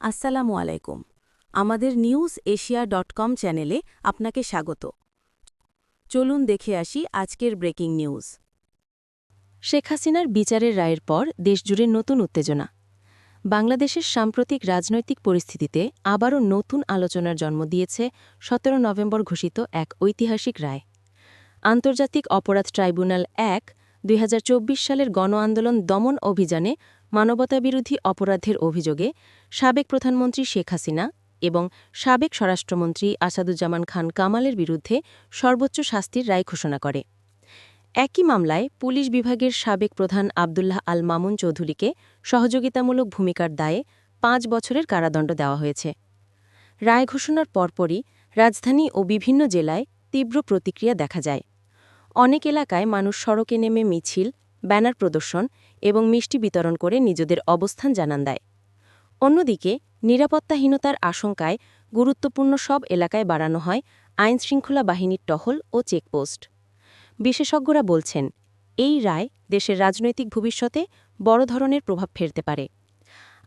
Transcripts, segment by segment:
আসসালামু আলাইকুম। আমাদের নিউজ এশিয়া ডট কম চ্যানেলে আপনাকে স্বাগত। চলুন দেখে আসি আজকের ব্রেকিং নিউজ। শেখ হাসিনার বিচারের রায়ের পর দেশজুড়ে নতুন উত্তেজনা। বাংলাদেশের সাম্প্রতিক রাজনৈতিক পরিস্থিতিতে আবারও নতুন আলোচনার জন্ম দিয়েছে সতেরো নভেম্বর ঘোষিত এক ঐতিহাসিক রায়। আন্তর্জাতিক অপরাধ ট্রাইব্যুনাল এক, দুই সালের গণ আন্দোলন দমন অভিযানে মানবতাবিরোধী অপরাধের অভিযোগে সাবেক প্রধানমন্ত্রী শেখ হাসিনা এবং সাবেক স্বরাষ্ট্রমন্ত্রী আসাদুজ্জামান খান কামালের বিরুদ্ধে সর্বোচ্চ শাস্তির রায় ঘোষণা করে। একই মামলায় পুলিশ বিভাগের সাবেক প্রধান আবদুল্লাহ আল মামুন চৌধুরীকে সহযোগিতামূলক ভূমিকার দায়ে পাঁচ বছরের কারাদণ্ড দেওয়া হয়েছে। রায় ঘোষণার পরপরই রাজধানী ও বিভিন্ন জেলায় তীব্র প্রতিক্রিয়া দেখা যায়। অনেক এলাকায় মানুষ সড়কে নেমে মিছিল ব্যানার প্রদর্শন এবং মিষ্টি বিতরণ করে নিজেদের অবস্থান জানান দেয়। অন্যদিকে, নিরাপত্তাহীনতার আশঙ্কায় গুরুত্বপূর্ণ সব এলাকায় বাড়ানো হয় আইনশৃঙ্খলা বাহিনীর টহল ও চেকপোস্ট। বিশেষজ্ঞরা বলছেন, এই রায় দেশের রাজনৈতিক ভবিষ্যতে বড় ধরনের প্রভাব ফেলতে পারে।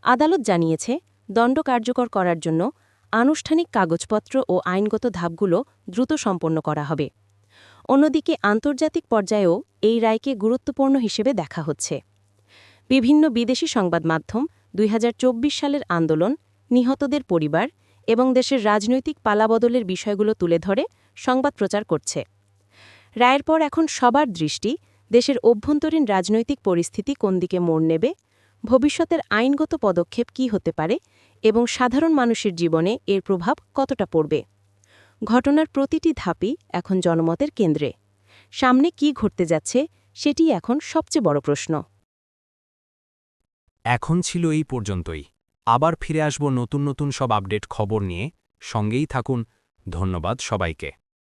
আদালত জানিয়েছে, দণ্ড কার্যকর করার জন্য আনুষ্ঠানিক কাগজপত্র ও আইনগত ধাপগুলো দ্রুত সম্পন্ন করা হবে। অন্যদিকে আন্তর্জাতিক পর্যায়েও এই রায়কে গুরুত্বপূর্ণ হিসেবে দেখা হচ্ছে। বিভিন্ন বিদেশি সংবাদ মাধ্যম, দুই হাজার চব্বিশ সালের আন্দোলন, নিহতদের পরিবার এবং দেশের রাজনৈতিক পালাবদলের বিষয়গুলো তুলে ধরে সংবাদ প্রচার করছে। রায়ের পর এখন সবার দৃষ্টি দেশের অভ্যন্তরীণ রাজনৈতিক পরিস্থিতি কোন দিকে মোড় নেবে, ভবিষ্যতের আইনগত পদক্ষেপ কি হতে পারে এবং সাধারণ মানুষের জীবনে এর প্রভাব কতটা পড়বে। ঘটনার প্রতিটি ধাপই এখন জনমতের কেন্দ্রে। সামনে কি ঘটতে যাচ্ছে, সেটি এখন সবচেয়ে বড় প্রশ্ন। এখন ছিল এই পর্যন্তই। আবার ফিরে আসব নতুন নতুন সব আপডেট খবর নিয়ে। সঙ্গেই থাকুন। ধন্যবাদ সবাইকে।